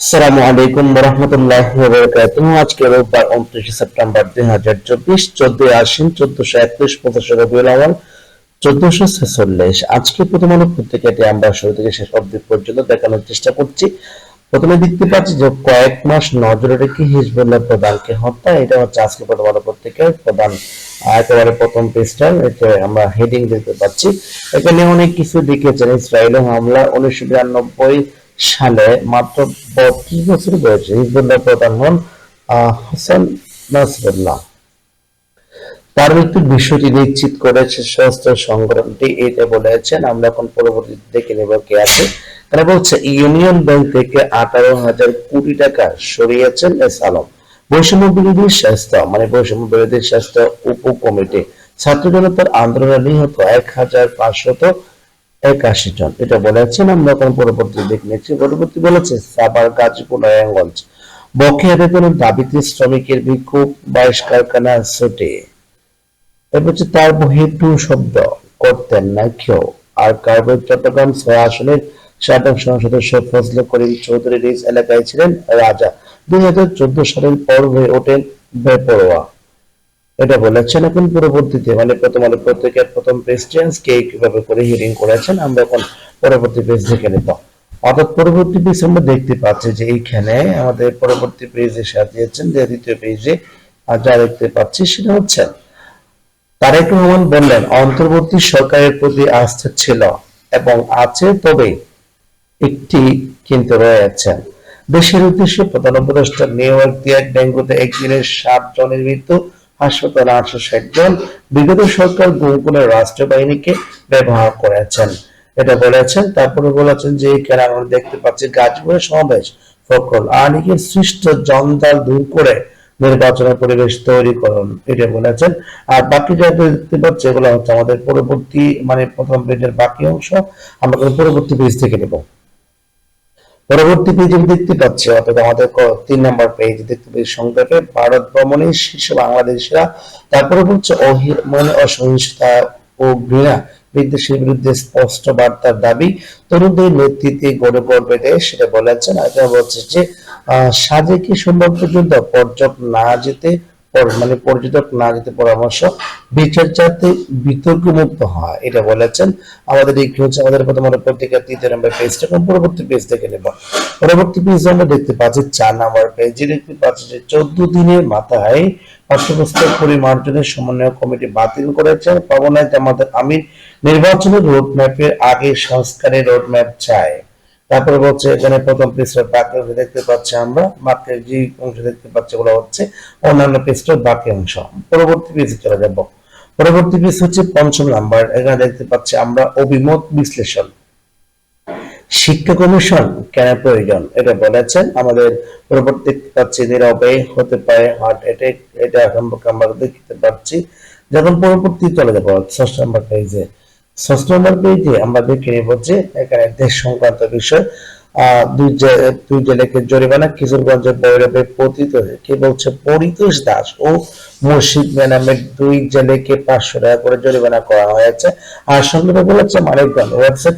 আসসালামু আলাইকুম রহমতুল্লাহ আজকে রোববার উনত্রিশে সেপ্টেম্বর দুই হাজার চব্বিশ, চোদ্দই আশ্বিন, চোদ্দশো একত্রিশ, পঁচিশে রবিউল আওয়াল চোদ্দশো ছেচল্লিশ। আজকে প্রথম আলো পত্রিকাটি আমরা শুরু থেকে শেষ অবধি পর্যন্ত দেখানোর চেষ্টা করছি। প্রথমে দেখতে পাচ্ছি যে কয়েক মাস নজরে রেখে হিজবুল্লাহ প্রধানকে হত্যা, এটা হচ্ছে আজকে প্রথম আলো পত্রিকার প্রধান একেবারে প্রথম এটা আমরা হেডিং দেখতে পাচ্ছি। এখানে অনেক কিছু লিখেছেন ইসরায়েলের হামলা, উনিশশো বিরানব্বই সালে মাত্র বত্রিশ বছর বয়সে হিজবুল্লাহ প্রধান হন হাসান নাসরুল্লাহ। তার মৃত্যুর বিষয়টি নিশ্চিত করেছে সশস্ত্র সংগঠনটি এটা বলেছেন, আমরা এখন পরবর্তী দেখে নেব কে আছে। তারা বলছে, ইউনিয়ন ব্যাংক থেকে আঠারো হাজার কোটি টাকা সরিয়েছেন এস আলম। বৈষম্য বিরোধী স্বাস্থ্য মানে বৈষম্য বিরোধী স্বাস্থ্য উপ কমিটি, ছাত্র জনতার আন্দোলনে নিহত এক হাজার পাঁচশত একাশি জন। এটা বলেছেন আমরা এখন পরবর্তী দিক নিচ্ছি। পরবর্তী বলেছে সাবার গাজীপুর নারায়ণগঞ্জ বকেয়া বেতনের দাবিতে শ্রমিকের বিক্ষোভ, বাইশ কারখানা ছুটে এরপর হচ্ছে, তার বহির্টু শব্দ, করতেন না কেউ। আর কার্বন চট্টগ্রাম ছয় আসনের সাধারণ সদস্য ফজলে করিম চৌধুরী এলাকায় ছিলেন রাজা। দুই হাজার চোদ্দ সালের পর হয়ে ওঠেন বেপরোয়া। এটা বলেছেন এখন পরবর্তীতে মানে প্রথম আলো পত্রিকার প্রথম পেজ চেঞ্জ কে কীভাবে করে হিয়ারিং করেছেন, আমরা এখন পরবর্তী পেজ দেখে নেব। অর্থাৎ পরবর্তী পেজ আমরা দেখতে পাচ্ছি যে এইখানে আমাদের পরবর্তী পেজে সাজিয়েছেন যে দ্বিতীয় পেজে যা দেখতে পাচ্ছি সেটা হচ্ছে, তারেক রহমান বললেন, অন্তর্বর্তী সরকারের প্রতি আস্থা ছিল এবং আছে তবে একটি কিন্তু রয়েছে। দেশের উদ্দেশ্যে প্রধান উপদেষ্টা নিউ ইয়র্ক ডেঙ্গুতে একদিনের সাত জনের মৃত্যু হাসপাতালে আটশো ষাট জন বিগত সরকার ব্যবহার করেছেন। এটা বলেছেন, তারপরে বলেছেন যে এখানে আমরা দেখতে পাচ্ছি সমাবেশ আলীগের সৃষ্ট জঞ্জাল দূর করে নির্বাচনের পরিবেশ তৈরি করুন, এটা বলেছেন। আর বাকি যা দেখতে পাচ্ছি, এগুলো হচ্ছে আমাদের পরবর্তী মানে প্রথম পেজের বাকি অংশ, আমরা পরবর্তী পেজ থেকে নেব। পরবর্তী পেজে দেখতে পাচ্ছি অর্থাৎ আমাদের তিন নম্বর পেজ দেখতে পাচ্ছি সংক্ষেপে, ভারত ভ্রমণের শীর্ষ বাংলাদেশিরা, তারপরে বলছে মানে অসহিংসতা ও ঘৃণা বিদ্বেষের বিরুদ্ধে স্পষ্ট বার্তার দাবি। তরুণদের নেতৃত্বে গড়ে পড়বে দেশ, সেটা বলেছেন। আর বলছে যে সাজেকে সোমবার পর্যন্ত পর্যটক না যেতে মানে পর্যটক না যেতে পরামর্শ, বিচার যাতে বিতর্ক মুক্ত হয়, এটা বলেছেন। আমাদের এই হচ্ছে আমাদের প্রথম আলো পত্রিকার তৃতীয় নম্বর পেজটা এবং পরবর্তী পেজ থেকে নেব। পরবর্তী পেজ আমরা দেখতে পাচ্ছি চার নম্বর পেজে দেখতে পাচ্ছি যে চোদ্দ দিনের মাথায় পাঠ্যপুস্তক পরিমার্জনের সমন্বয় কমিটি বাতিল করেছেন পাবনায় জামাতের আমির নির্বাচনের রোডম্যাপের আগে সংস্কারের রোডম্যাপ চায়। তারপরে বলছে এখানে প্রথম পৃষ্ঠার বাকি অংশ দেখতে পাচ্ছি আমরা। বাকি যে অংশ দেখতে পাচ্ছি ওগুলো হচ্ছে অন্যান্য পৃষ্ঠার বাকি অংশ। পরবর্তী পেজে চলে যাব। পরবর্তী পেজ হচ্ছে পঞ্চম নাম্বার এখানে দেখতে পাচ্ছি আমরা অভিমত বিশ্লেষণ। শিক্ষা কমিশন কেন প্রয়োজন? এটা বলেছেন। আমাদের পরবর্তী পাচ্ছি নীরবে হতে পারে হার্ট অ্যাটাক এটা সম্পর্কে আমরা দেখতে পাচ্ছি। যখন পরবর্তী চলে যাব, ষষ্ঠ নম্বর পেজে ষষ্ঠ নম্বর পেজে আমরা দেখে নিব যে এখানে দেশ সংক্রান্ত বিষয়। দুই দুই জেলেকে জরিমানা বৈরবে পতিত কি বলছে পরিতোষ দাস ও মুর্শিদ দুই পাঁচশো টাকা করে জরিমানা করা হয়েছে। আর সঙ্গে বলেছে মানিকগঞ্জ ওয়েবসাইট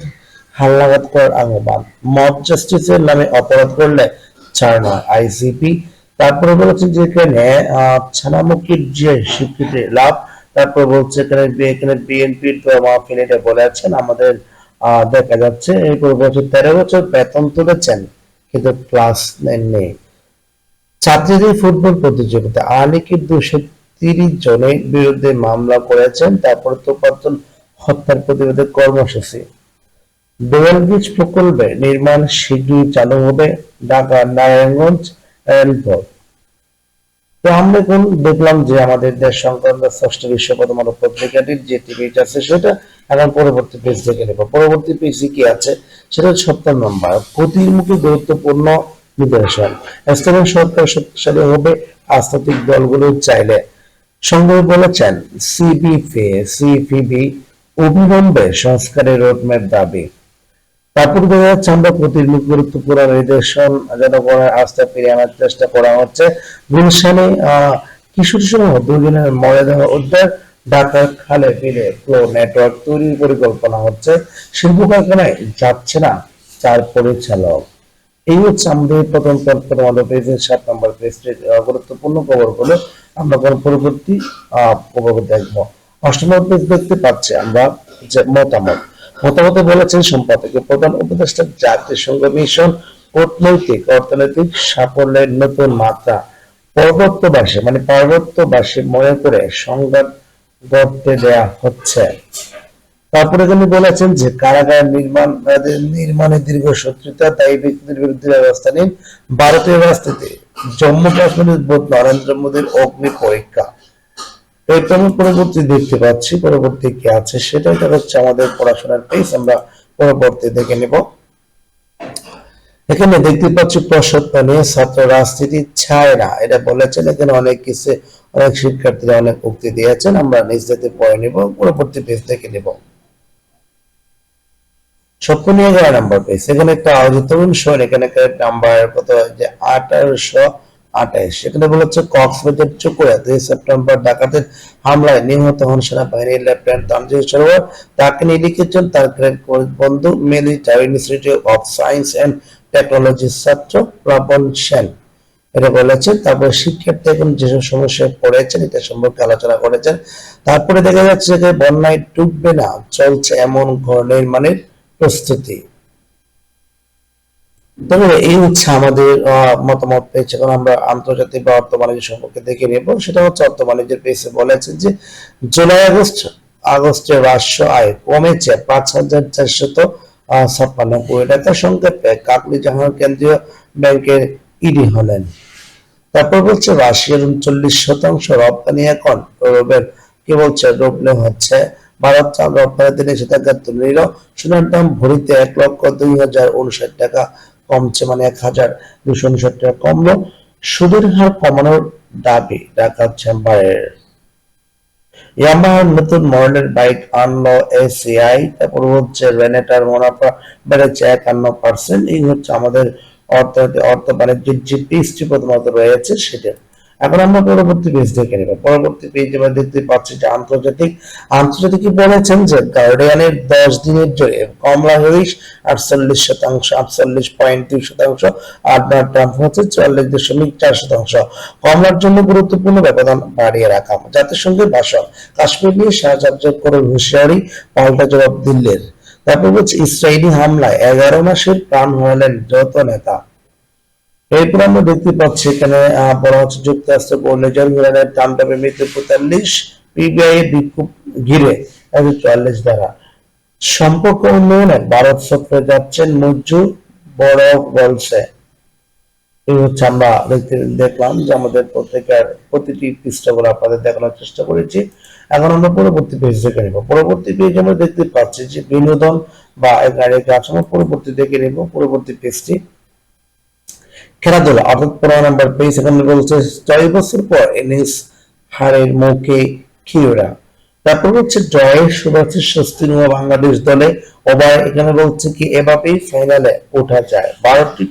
হালনাগাদ করার আহ্বান। মব জাস্টিসের নামে অপরাধ করলে ছাড় নয় আইসিপি। তারপরে বলেছে যে এখানে ছানামুখীর যে স্বীকৃতি লাভ তারপর বলছে, এখানে এখানে বিএনপির মাহফিল এটা বলেছেন আমাদের দেখা যাচ্ছে, এই পুরো বছর তেরো বছর বেতন তুলেছেন, কিন্তু ক্লাস নেননি ছাত্রীদের ফুটবল প্রতিযোগিতা, আলিকের দুশো তিরিশ জনের বিরুদ্ধে মামলা করেছেন, তারপর তো তোপাতন হত্যার প্রতিবাদে কর্মসূচি। দোয়াল ব্রিজ প্রকল্পে নির্মাণ শীঘ্রই চালু হবে, ঢাকা, নারায়ণগঞ্জ এয়ারপোর্ট তো আমরা এখন দেখলাম যে আমাদের দেশ সংক্রান্ত ষষ্ঠ বিশ্ব আলো পত্রিকাটির যে টিভিট আছে সেটা এখন পরবর্তী পেজ থেকে নেব। পরবর্তী পেজে কি আছে? সেটা সপ্তম নম্বর। প্রতিমুখী গুরুত্বপূর্ণ নিদর্শন। স্থানীয় সরকার শক্তিশালী হবে আস্থাতিক দলগুলো চাইলে। সংগ্রহ বলেছেন সিবিপি সিপিবি অবিলম্বে সংস্কারের রোডম্যাপ দাবি। তারপর দেখা যাচ্ছে আমরা প্রতিদিন গুরুত্বপূর্ণ নির্দেশন জনগণের আস্থা ফিরিয়ে আনার চেষ্টা করা হচ্ছে। গুলশানে কিশোর সহ দুজনের মরদেহ উদ্ধার ঢাকার খালে ফিরে ফ্লো নেটওয়ার্ক তৈরির পরিকল্পনা হচ্ছে। শিল্প কারখানায় যাচ্ছে না চার পরিচালক। এই হচ্ছে আমাদের প্রথম প্রথম আলো পেজের সাত নম্বর পেজটির গুরুত্বপূর্ণ খবরগুলো আমরা কোন পরবর্তী খবর দেখব। অষ্টম পেজ দেখতে পাচ্ছি আমরা যে মতামত। মতামতে বলেছেন সম্পাদকের প্রধান উপদেষ্টা জাতিসংঘ মিশন, কূটনৈতিক, অর্থনৈতিক সাফল্যের নতুন মাত্রা। পর্বত্যবাসী মানে পার্বত্যবাসী মনে করে সংবাদ গড়তে দেয়া হচ্ছে। তারপরে তিনি বলেছেন যে কারাগার নির্মাণ নির্মাণে দীর্ঘ শত্রুতা দায়ী ব্যক্তিদের বিরুদ্ধে ব্যবস্থা নিন। ভারতীয় রাজনীতি, জম্মু কাশ্মীরের নরেন্দ্র মোদীর অগ্নি পরীক্ষা। এরপর আমি পরবর্তী দেখতে পাচ্ছি, পরবর্তী কি আছে সেটাই তো হচ্ছে আমাদের পড়াশোনার পেজ আমরা পরবর্তী দেখে নেব। এখানে দেখতে পাচ্ছি নিয়ে ছাত্র রাজনীতি ছায় না এটা বলেছেন, এখানে অনেক কিছু, অনেক শিক্ষার্থীরা অনেক উক্তি দিয়েছেন, আমরা নিজ পড়ে নিব, পরবর্তী পেজ দেখে নেব। নাম্বার পেজ এখানে একটা এখানে নাম্বার কত, যে আঠারোশো আঠাইশ সেখানে বলেছে কক্সবাজার চুকুয়া দুই সেপ্টেম্বর ডাকাতের হামলায় নিহত হন সেনাবাহিনীর লেফটেন্যান্ট তানজির সরোয়ার। তাকে নিয়ে লিখেছেন তার বন্ধু military institute of science and টেকনোলজির ছাত্র প্লাবন সেন। এটা বলেছেন, তারপরে শিক্ষার্থী এখন যেসব সমস্যায় পড়েছেন, এটা সম্পর্কে আলোচনা করেছেন। তারপরে দেখা যাচ্ছে যে বন্যায় ডুববে না, চলছে এমন ঘর নির্মাণের প্রস্তুতি। তবে এই হচ্ছে আমাদের মতামত পেয়েছে। এখন আমরা আন্তর্জাতিক বা অর্থ বাণিজ্য সম্পর্কে দেখে নেব। সেটা হচ্ছে অর্থ বাণিজ্যের পেজে বলেছে যে, জুলাই আগস্ট, আগস্টে রাষ্ট্র আয় কমেছে পাঁচ হাজার চারশত ছাপ্পান্ন কোটি টাকা। সংক্ষেপে, কাকলি জাহান কেন্দ্রীয় ব্যাংকের ইডি হলেন। তারপর বলছে, রাশিয়ার উনচল্লিশ শতাংশ রপ্তানি এখন রোবের, কি বলছে রোবলে হচ্ছে। ভারত চাল রপ্তানিতে নিষেধাজ্ঞা তুলে নিল। সোনার দাম ভরিতে এক লক্ষ দুই হাজার উনষাট টাকা কমছে মানে এক হাজার দুশো উনষাট টাকা কমলো। সুদের হার কমানোর দাবি ঢাকা চেম্বারের ইয়ামাহার নতুন মডেলের বাইক আনলো এসিআই তারপর হচ্ছে মুনাফা বেড়েছে একান্ন পার্সেন্ট এই হচ্ছে আমাদের অর্থনীতি অর্থ বাণিজ্যের যে পিসটি প্রথমত রয়েছে, সেটা। এখন আমরা পরবর্তী পেজ দেখে নেব। পরবর্তী পেজ আমরা দেখতে পাচ্ছি যে আন্তর্জাতিক আন্তর্জাতিক বলেছেন যে গার্ডিয়ানের দশ দিনের জন্য কমলা হ্যারিস আটচল্লিশ শতাংশ, আটচল্লিশ পয়েন্ট দুই শতাংশ আর ডোনাল্ড ট্রাম্প হচ্ছে চুয়াল্লিশ দশমিক চার শতাংশ। কমলার জন্য গুরুত্বপূর্ণ ব্যবধান বাড়িয়ে রাখা। জাতিসংঘের ভাষণ, কাশ্মীর নিয়ে সাহায্য করে হুঁশিয়ারি, পাল্টা জবাব দিল্লির। তারপর হচ্ছে ইসরায়েলি হামলায় এগারো মাসের প্রাণ হারালেন যত নেতা। এরপর আমরা দেখতে পাচ্ছি এখানে বলা হচ্ছে যুক্তরাষ্ট্র ঘূর্ণিঝড় ইরানের তাণ্ডবে মৃত্যু পঁয়তাল্লিশ পিবিআই বিক্ষোভ ঘিরে একশো চুয়াল্লিশ দ্বারা সম্পর্ক উন্নয়নে ভারত সফরে যাচ্ছেন মজ্জু বড় বলছে। এই হচ্ছে আমরা দেখলাম যে আমাদের প্রত্যেকের প্রতিটি পৃষ্ঠাগুলো আপনাদের দেখানোর চেষ্টা করেছি। এখন আমরা পরবর্তী পেজ দেখে নেব। পরবর্তী পেজ আমরা দেখতে পাচ্ছি যে বিনোদন বা আমরা পরবর্তী দেখে নেব, পরবর্তী পেজটি খেলাধুলা, অর্থাৎ পনেরো পেজ এখানে বলছে ছয় বছর পর হারের মুখে তারপর হচ্ছে স্বস্তি নিয়ে বাংলাদেশ দলে এখানে বলছে কি, এভাবেই ফাইনালে ওঠা যায়।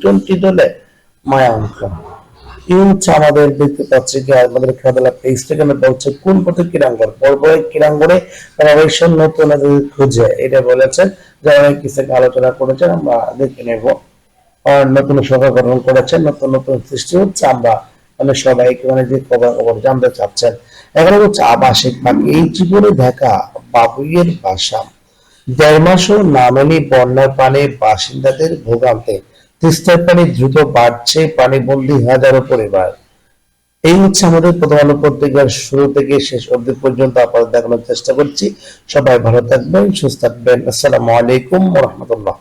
টোয়েন্টি দলে আমাদের দেখতে পাচ্ছি যে আমাদের খেলাধুলা পেজটা এখানে বলছে, কোন পথে কিরাঙ্গর পর্বয়ে কিরাঙ্গরে প্রবেশন নতুন খুঁজে। এটা বলেছেন, যারা কিছু আলোচনা করেছেন, আমরা দেখে নেব। নতুন সভা গঠন করেছেন, নতুন নতুন সৃষ্টি হচ্ছে। আমরা মানে সবাই মানে যে খবর খবর জানতে চাচ্ছেন, এখানে হচ্ছে আবাসিক পাখি এই জীবনে দেখা বাবুইয়ের বাসা। দেড় মাসও নামেনি বন্যার পানি বাসিন্দাদের ভোগান্তে। তিস্তার পানি দ্রুত বাড়ছে, পানিবন্দী হাজারো পরিবার। এই হচ্ছে আমাদের প্রথম আলো পত্রিকার শুরু থেকে শেষ অবধি পর্যন্ত আপনাদের দেখানোর চেষ্টা করছি। সবাই ভালো থাকবেন, সুস্থ থাকবেন। আসসালামু আলাইকুম রহমতুল্লাহ।